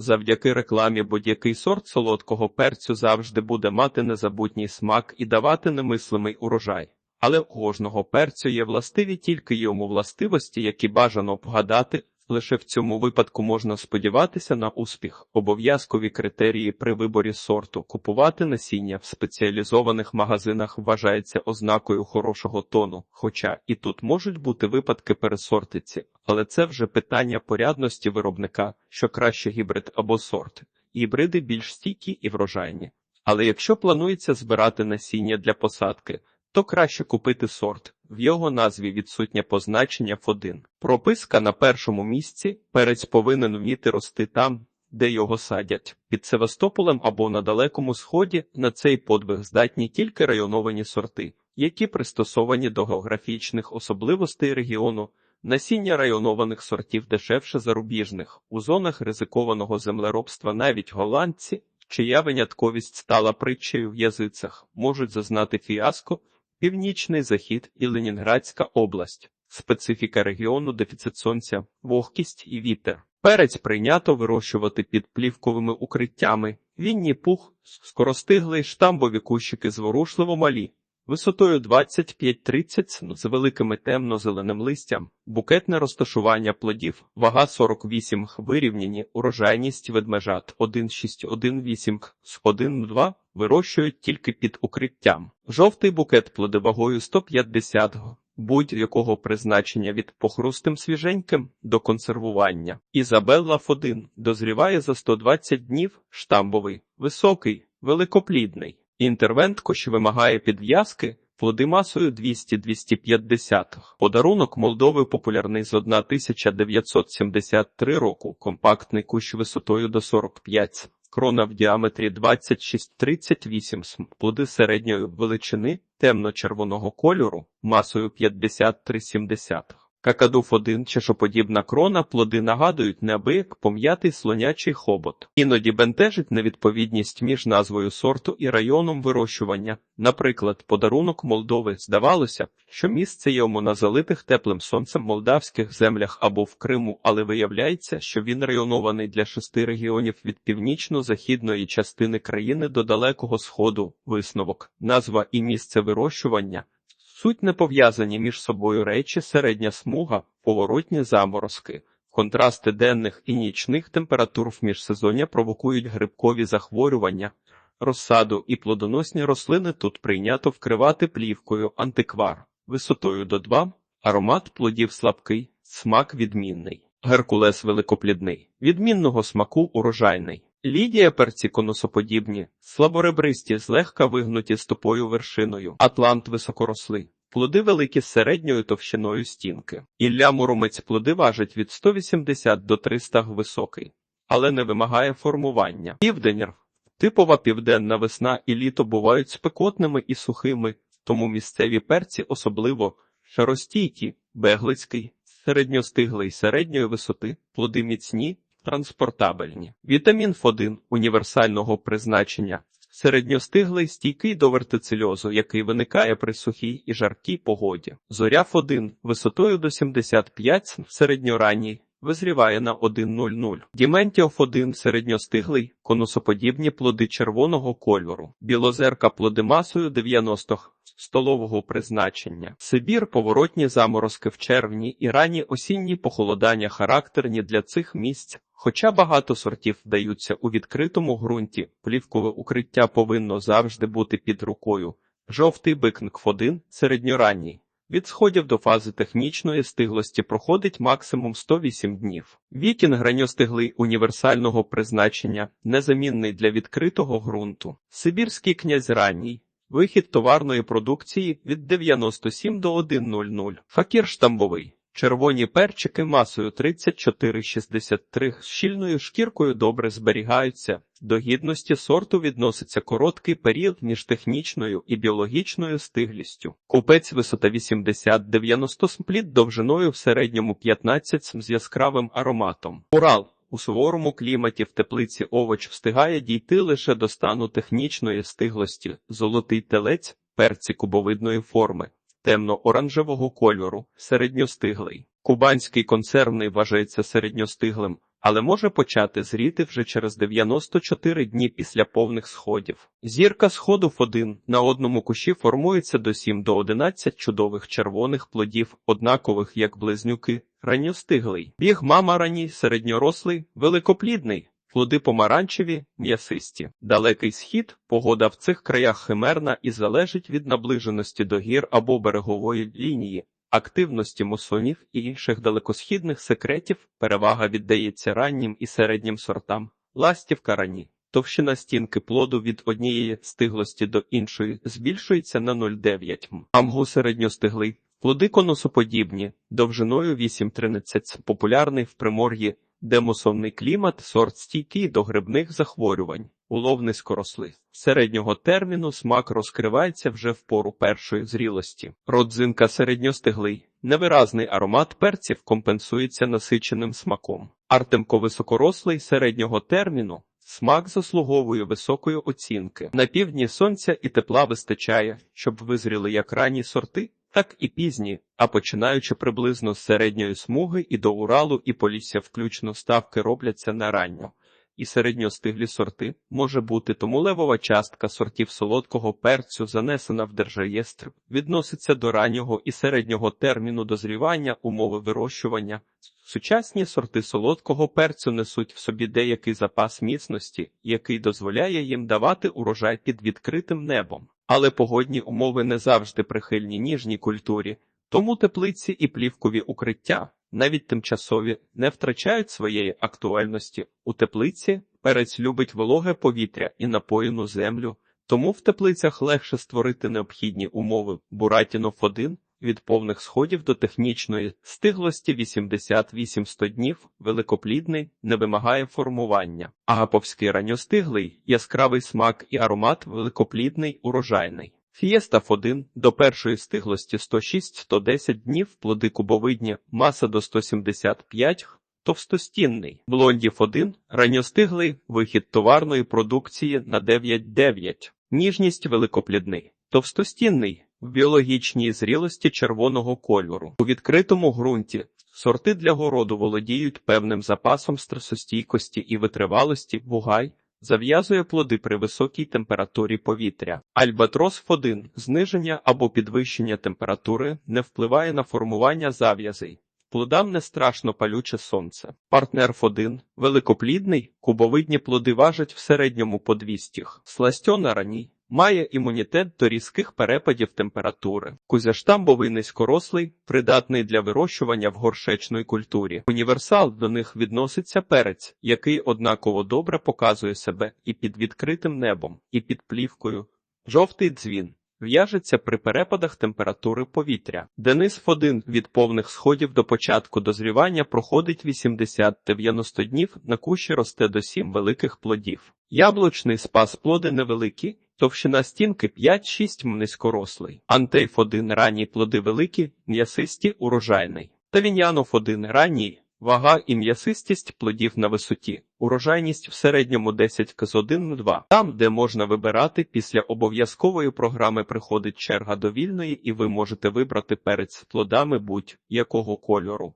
Завдяки рекламі будь-який сорт солодкого перцю завжди буде мати незабутній смак і давати немислимий урожай. Але у кожного перцю є властиві тільки йому властивості, які бажано вгадати. Лише в цьому випадку можна сподіватися на успіх. Обов'язкові критерії при виборі сорту купувати насіння в спеціалізованих магазинах вважається ознакою хорошого тону, хоча і тут можуть бути випадки пересортиці, але це вже питання порядності виробника, що краще гібрид або сорт. Гібриди більш стійкі і врожайні. Але якщо планується збирати насіння для посадки, то краще купити сорт. В його назві відсутнє позначення F1. Прописка на першому місці. Перець повинен вміти рости там, де його садять. Під Севастополем або на Далекому Сході на цей подвиг здатні тільки районовані сорти, які пристосовані до географічних особливостей регіону. Насіння районованих сортів дешевше зарубіжних. У зонах ризикованого землеробства навіть голландці, чия винятковість стала притчею в язицях, можуть зазнати фіаско, Північний захід і Ленінградська область. Специфіка регіону дефіцит сонця, вогкість і вітер. Перець прийнято вирощувати під плівковими укриттями. Вінні пух, скоростиглий штамбові кущики зворушливо малі, висотою 25-30 см з великими темно-зеленим листям, букетне розташування плодів, вага 48 х, вирівняні, урожайність ведмежат. 1,6-1,8 з 1,2 вирощують тільки під укриттям. Жовтий букет плодовагою 150 г, будь-якого призначення від похрустим свіженьким до консервування. Ізабелла Ф1 дозріває за 120 днів, штамбовий, високий, великоплідний. Інтервент кош вимагає підв'язки, плоди масою 200-250. Подарунок Молдови популярний з 1973 року, компактний кущ висотою до 45 см. Крона в діаметрі 26-38 см, плоди середньої величини, темно-червоного кольору, масою 53-70 Какадуф 1 чешоподібна крона плоди нагадують неабияк пом'ятий слонячий хобот. Іноді бентежить невідповідність між назвою сорту і районом вирощування. Наприклад, подарунок Молдови здавалося, що місце йому на залитих теплим сонцем молдавських землях або в Криму, але виявляється, що він районований для шести регіонів від північно-західної частини країни до далекого сходу. Висновок, назва і місце вирощування. Суть не пов'язані між собою речі середня смуга, поворотні заморозки. Контрасти денних і нічних температур в міжсезоння провокують грибкові захворювання, розсаду і плодоносні рослини тут прийнято вкривати плівкою антиквар, висотою до 2, аромат плодів слабкий, смак відмінний, геркулес великоплідний, відмінного смаку урожайний. Лідія перці конусоподібні, слаборебристі, злегка вигнуті стопою вершиною, атлант високорослий. Плоди великі з середньою товщиною стінки. Ілля муромець плоди важить від 180 до 300 г високий, але не вимагає формування. Південь типова південна весна і літо бувають спекотними і сухими, тому місцеві перці особливо шаростійкі, беглицький, середньостиглий середньої висоти, плоди міцні, транспортабельні. Вітамін Ф1 універсального призначення. Середньостиглий стійкий до вертицельозу, який виникає при сухій і жаркій погоді. Зоря Ф1 висотою до 75 см, середньоранній, визріває на 1,00. Діментіоф 1 середньостиглий, конусоподібні плоди червоного кольору. Білозерка плоди масою 90 х, столового призначення. Сибір поворотні заморозки в червні і ранні осінні похолодання характерні для цих місць. Хоча багато сортів вдаються у відкритому ґрунті, плівкове укриття повинно завжди бути під рукою. Жовтий бикнк 1 середньоранній. Від сходів до фази технічної стиглості проходить максимум 108 днів. Вікінг граньостиглий універсального призначення, незамінний для відкритого ґрунту. Сибірський князь ранній. Вихід товарної продукції від 97 до 1,00. Факір штамбовий. Червоні перчики масою 34-63 з щільною шкіркою добре зберігаються. До гідності сорту відноситься короткий період між технічною і біологічною стиглістю. Купець висота 80-90 см довжиною в середньому 15 см з яскравим ароматом. Урал у суворому кліматі в теплиці овоч встигає дійти лише до стану технічної стиглості, золотий телець, перці кубовидної форми темно-оранжевого кольору, середньостиглий. Кубанський консервний вважається середньостиглим, але може почати зріти вже через 94 дні після повних сходів. Зірка сходу F1 на одному кущі формується до 7 до 11 чудових червоних плодів, однакових як близнюки, ранньостиглий. Біг мама ранній, середньорослий, великоплідний. Плоди помаранчеві, м'ясисті. Далекий схід, погода в цих краях химерна і залежить від наближеності до гір або берегової лінії, активності мусонів і інших далекосхідних секретів, перевага віддається раннім і середнім сортам, ластівка рані. Товщина стінки плоду від однієї стиглості до іншої збільшується на 0,9 м. Амгу середньостиглий. Плоди конусоподібні, довжиною 8-13, популярний в Примор'ї, де мусонний клімат, сорт стійкий до грибних захворювань, улов низькорослий. Середнього терміну смак розкривається вже в пору першої зрілості. Родзинка середньостиглий. Невиразний аромат перців компенсується насиченим смаком. Артемко високорослий середнього терміну. Смак заслуговує високої оцінки. На півдні сонця і тепла вистачає, щоб визріли як ранні сорти, так і пізні, а починаючи приблизно з середньої смуги і до Уралу і Полісся включно ставки робляться на ранньо. І середньостиглі сорти може бути, тому левова частка сортів солодкого перцю, занесена в держреєстр, відноситься до раннього і середнього терміну дозрівання, умови вирощування. Сучасні сорти солодкого перцю несуть в собі деякий запас міцності, який дозволяє їм давати урожай під відкритим небом. Але погодні умови не завжди прихильні ніжній культурі, тому теплиці і плівкові укриття, навіть тимчасові, не втрачають своєї актуальності. У теплиці перець любить вологе повітря і напоїну землю, тому в теплицях легше створити необхідні умови. Буратінов 1 від повних сходів до технічної стиглості 88-100 днів, великоплідний, не вимагає формування. Агаповський ранньостиглий, яскравий смак і аромат великоплідний, урожайний. Фієстав 1 до першої стиглості 106-110 днів, плоди кубовидні, маса до 175, товстостінний. Блондів 1 ранньостиглий, вихід товарної продукції на 9-9. Ніжність великоплідний. Товстостінний в біологічній зрілості червоного кольору. У відкритому ґрунті сорти для городу володіють певним запасом стресостійкості і витривалості, вугай, зав'язує плоди при високій температурі повітря. Альбатрос 1 зниження або підвищення температури не впливає на формування зав'язей. Плодам не страшно палюче сонце. Партнер 1 великоплідний, кубовидні плоди важать в середньому по 200 Сластьона раній. Має імунітет до різких перепадів температури. Кузяштамбовий низькорослий, придатний для вирощування в горшечної культурі. Універсал до них відноситься перець, який однаково добре показує себе і під відкритим небом, і під плівкою. Жовтий дзвін. В'яжеться при перепадах температури повітря. Денис Фодин від повних сходів до початку дозрівання проходить 80-90 днів, на кущі росте до 7 великих плодів. Яблучний спас плоди невеликі, товщина стінки 5-6 м низькорослий. Антейф 1 ранні плоди великі, м'ясисті, урожайний. Тавінянов 1 ранній. Вага і м'ясистість плодів на висоті, урожайність в середньому 10 к з 1 2. Там, де можна вибирати, після обов'язкової програми приходить черга до вільної, і ви можете вибрати перець плодами будь-якого кольору.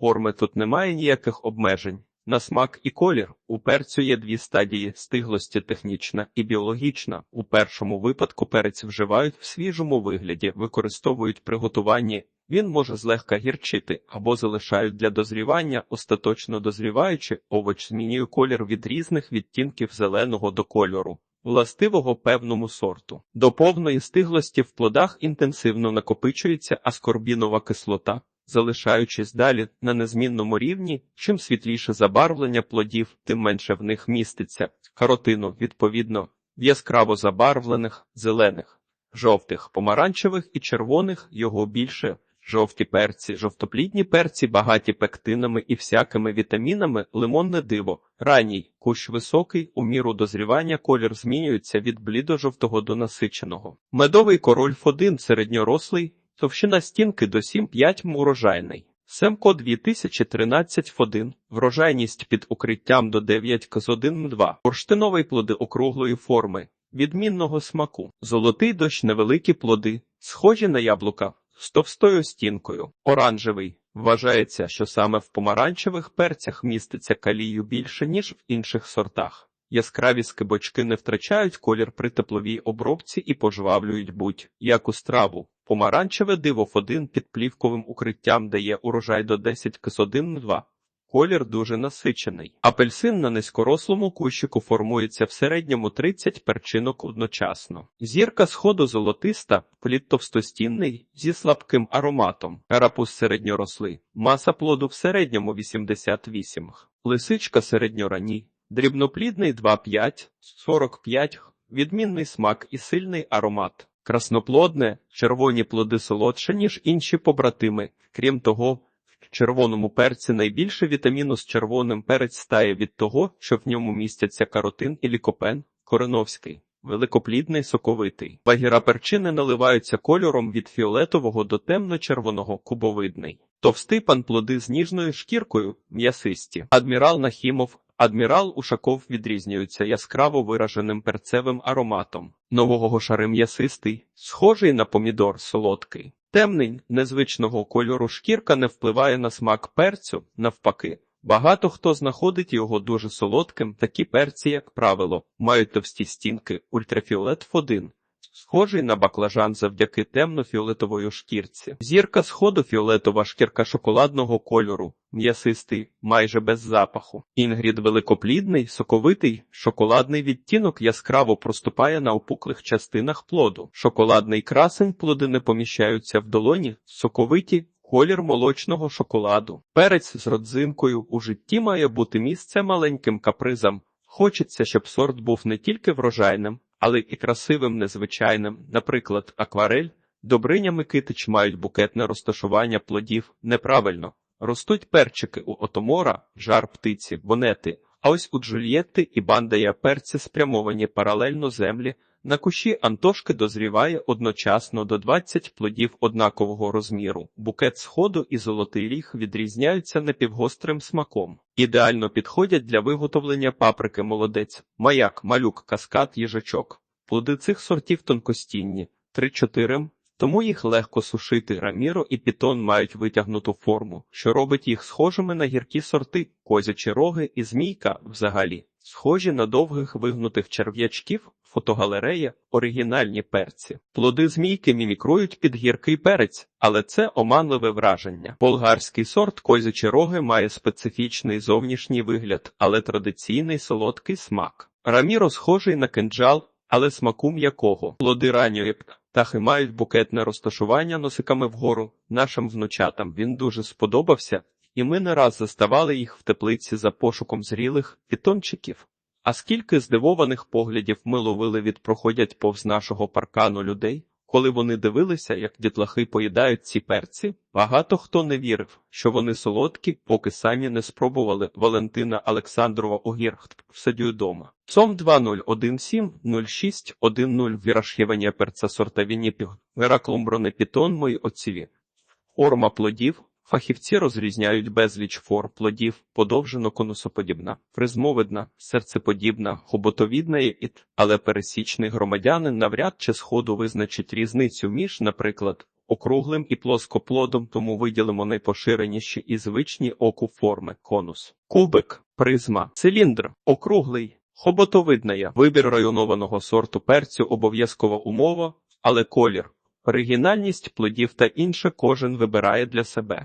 Форми тут немає ніяких обмежень. На смак і колір у перцю є дві стадії стиглості технічна і біологічна. У першому випадку перець вживають в свіжому вигляді, використовують при готуванні. Він може злегка гірчити або залишають для дозрівання, остаточно дозріваючи, овоч змінює колір від різних відтінків зеленого до кольору, властивого певному сорту. До повної стиглості в плодах інтенсивно накопичується аскорбінова кислота, залишаючись далі на незмінному рівні, чим світліше забарвлення плодів, тим менше в них міститься каротину, відповідно, в яскраво забарвлених, зелених, жовтих, помаранчевих і червоних його більше. Жовті перці, жовтоплідні перці, багаті пектинами і всякими вітамінами, лимонне диво, ранній, кущ високий, у міру дозрівання колір змінюється від блідо-жовтого до насиченого. Медовий король Ф1 середньорослий, товщина стінки до 7-5 м урожайний. Семко 2013 Ф1, врожайність під укриттям до 9 к з 1 2 бурштиновий плоди округлої форми, відмінного смаку, золотий дощ невеликі плоди, схожі на яблука, з товстою стінкою. Оранжевий. Вважається, що саме в помаранчевих перцях міститься калію більше, ніж в інших сортах. Яскраві скибочки не втрачають колір при тепловій обробці і пожвавлюють будь-яку страву. Помаранчеве диво Ф1 під плівковим укриттям дає урожай до 10 кс 1-2. Колір дуже насичений. Апельсин на низькорослому кущику формується в середньому 30 перчинок одночасно. Зірка сходу золотиста, плід товстостінний зі слабким ароматом. Рапус середньорослий. Маса плоду в середньому 88. Лисичка середньоранній. Дрібноплідний 2,5, 45, відмінний смак і сильний аромат. Красноплодне, червоні плоди солодше, ніж інші побратими. Крім того, в червоному перці найбільше вітаміну з червоним перець стає від того, що в ньому містяться каротин і лікопен, кореновський. Великоплідний соковитий. Багіра перчини наливаються кольором від фіолетового до темно-червоного кубовидний. Товстий пан плоди з ніжною шкіркою, м'ясисті. Адмірал Нахімов, адмірал Ушаков відрізнюються яскраво вираженим перцевим ароматом. Нового гошари м'ясистий, схожий на помідор солодкий. Темний, незвичного кольору шкірка не впливає на смак перцю, навпаки. Багато хто знаходить його дуже солодким, такі перці, як правило, мають товсті стінки, ультрафіолет Ф1, схожий на баклажан завдяки темно-фіолетової шкірці. Зірка сходу фіолетова шкірка шоколадного кольору, м'ясистий, майже без запаху. Інгрід великоплідний, соковитий, шоколадний відтінок яскраво проступає на опуклих частинах плоду. Шоколадний красень плоди не поміщаються в долоні, соковиті. Колір молочного шоколаду. Перець з родзинкою у житті має бути місце маленьким капризам. Хочеться, щоб сорт був не тільки врожайним, але і красивим незвичайним. Наприклад, акварель, Добриня Микитич мають букетне розташування плодів неправильно. Ростуть перчики у отомора, жар птиці, бонети. А ось у Джульєтти і бандая перці спрямовані паралельно землі. На кущі Антошки дозріває одночасно до 20 плодів однакового розміру. Букет сходу і золотий ріг відрізняються напівгострим смаком. Ідеально підходять для виготовлення паприки молодець, маяк, малюк, каскад, їжачок. Плоди цих сортів тонкостінні 3-4, тому їх легко сушити. Раміро і пітон мають витягнуту форму, що робить їх схожими на гіркі сорти, козячі роги і змійка взагалі. Схожі на довгих вигнутих черв'ячків, фотогалерея, оригінальні перці. Плоди змійки мімікрують під гіркий перець, але це оманливе враження. Болгарський сорт козячі роги має специфічний зовнішній вигляд, але традиційний солодкий смак. Раміро схожий на кинджал, але смаку м'якого. Плоди ранньої птахи мають букетне розташування носиками вгору. Нашим внучатам він дуже сподобався, і ми не раз заставали їх в теплиці за пошуком зрілих пітончиків. А скільки здивованих поглядів ми ловили від проходять повз нашого паркану людей, коли вони дивилися, як дітлахи поїдають ці перці, багато хто не вірив, що вони солодкі, поки самі не спробували Валентина Олександрова Огірхт в садю дома. Цом 2017-06-10 вірашхівання перца сорта Вінніпіг, Гераклумброне Пітон мої отціві. Форма плодів Фахівці розрізняють безліч форм плодів, подовжено-конусоподібна, призмовидна, серцеподібна, хоботовідна і іт, але пересічний громадянин навряд чи сходу визначить різницю між, наприклад, округлим і плоскоплодом, тому виділимо найпоширеніші і звичні оку форми конус, кубик, призма, циліндр, округлий, хоботовидна. Вибір районованого сорту перцю обов'язкова умова, але колір. Оригінальність плодів та інше кожен вибирає для себе.